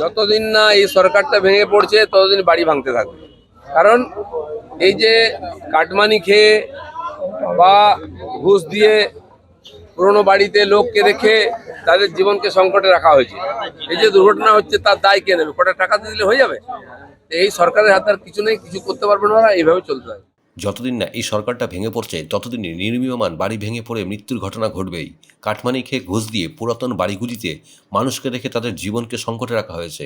যতদিন না এই সরকারটা ভেঙে পড়ছে, ততদিন বাড়ি ভাঙতে থাকবে। কারণ এই যে কাটমানি খেয়ে বা ঘুষ দিয়ে পুরনো বাড়িতে লোককে রেখে তাদের জীবনকে সংকটে রাখা হয়েছে। এই যে দুর্ঘটনা হচ্ছে, তার দায় কে নেবে? কটা টাকা দিলে হয়ে যাবে? এই সরকারের হাতে আর কিছু নেই, কিছু করতে পারবে না এইভাবে চলতে থাকে যতদিন না এই সরকারটা ভেঙে পড়ছে ততদিনই নির্মীয়মান বাড়ি ভেঙে পড়ে মৃত্যুর ঘটনা ঘটবেই। কাঠমানি খেয়ে ঘুষ দিয়ে পুরাতন বাড়িগুলিতে মানুষকে রেখে তাদের জীবনকে সংকটে রাখা হয়েছে।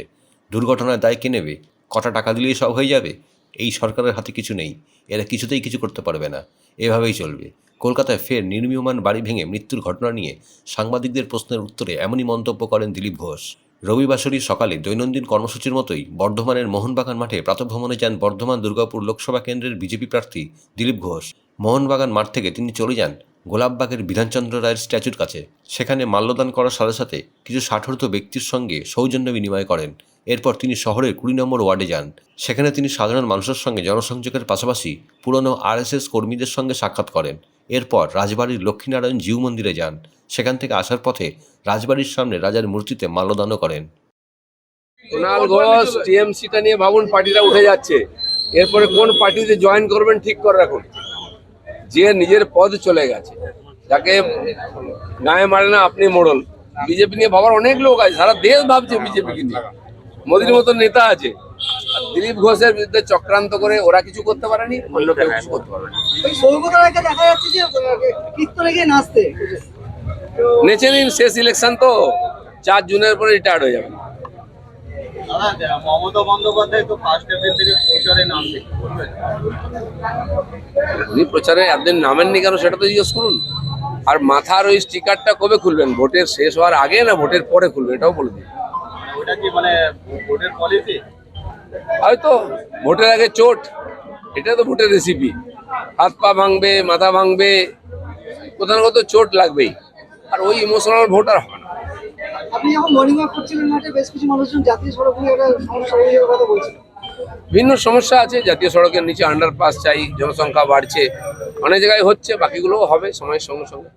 দুর্ঘটনায় দায় কে নেবে? কটা টাকা দিলেই সব হয়ে যাবে? এই সরকারের হাতে কিছু নেই। এরা কিছুতেই কিছু করতে পারবে না। এভাবেই চলবে। কলকাতায় ফের নির্মীয়মান বাড়ি ভেঙে মৃত্যুর ঘটনা নিয়ে সাংবাদিকদের প্রশ্নের উত্তরে এমনই মন্তব্য করেন দিলীপ ঘোষ। রবিবাসরী সকালে দৈনন্দিন কর্মসূচির মতোই বর্ধমানের মোহনবাগান মাঠে প্রাতভ্রমণে যান বর্ধমান দুর্গাপুর লোকসভা কেন্দ্রের বিজেপি প্রার্থী দিলীপ ঘোষ। মোহনবাগান মাঠ থেকে তিনি চলে যান গোলাপবাগের বিধানচন্দ্র রায়ের স্ট্যাচুর কাছে। সেখানে মাল্যদান করার সাথে সাথে কিছু ষাঠর্থ ব্যক্তির সঙ্গে সৌজন্য বিনিময় করেন। এরপর তিনি শহরের কুড়ি নম্বর ওয়ার্ডে যান। সেখানে তিনি সাধারণ মানুষের সঙ্গে জনসংযোগের পাশাপাশি পুরনো আরএসএস কর্মীদের সঙ্গে সাক্ষাৎ করেন। এরপর রাজবাড়ির লক্ষ্মীনারায়ণ জিউ মন্দিরে যান। সেখান থেকে আসার পথে রাজবাড়ির সামনে রাজার মূর্তিতে মাল্যদানও করেন। কুণাল ঘোষ, টিএমসিটা নিয়ে ভাবুন পার্টিটা উঠে যাচ্ছে। এরপরে কোন পার্টিতে জয়েন করবেন ঠিক করে রাখুন। যে নিজের পদ চলে গেছে। যাকে গায়ে মারে না, আপনি মোড়ল। বিজেপি নিয়ে ভাবার অনেক লোক আছে। সারা দেশ ভাবছে বিজেপিকে নিয়ে। মোদির মতন নেতা আছে। দিলীপ ঘোষের বিরুদ্ধে চক্রান্ত করে ওরা কিছু করতে পারেনি অন্য কেউ কিছু করতে পারবে না। ওই দেখা যাচ্ছে যে কীর্তনে গিয়ে নাচতে। নেচে নিন শেষ ইলেকশন তো। চার জুনের পরে রিটায়ার্ড হয়ে যাবে। দাদা মমতা বন্দ্যোপাধ্যায় তো ফার্স্ট এপ্রিল থেকে প্রচারে নামছে উনি প্রচারে একদিন নামেননি কেন সেটা তো জিজ্ঞেস করুন। আর মাথার ওই স্টিকারটা কবে খুলবেন? ভোটের শেষ হওয়ার আগে না ভোটের পরে খুলবেন এটাও বলে দিন। ওটা কি মানে ভোটের পলিসি হয়তো ভোটের আগে চোট এটা তো ভোটের রেসিপি হাত পা ভাঙবে মাথা ভাঙবে কোথাও না কোথাও চোট লাগবেই। আর ওই ইমোশনাল ভোট আর হবে না। আপনি যখন মর্নিং ওয়াক করছিলেন মাঠে বেশ কিছু মানুষজন জাতীয় সড়ক নিয়ে একটা সমস্যা হয়ে কথা বলছিল। ভিন্ন সমস্যা আছে জাতীয় সড়কের নিচে আন্ডারপাস চাই জনসংখ্যা বাড়ছে অনেক জায়গায় হচ্ছে বাকিগুলোও হবে সময়ের সঙ্গে সঙ্গে।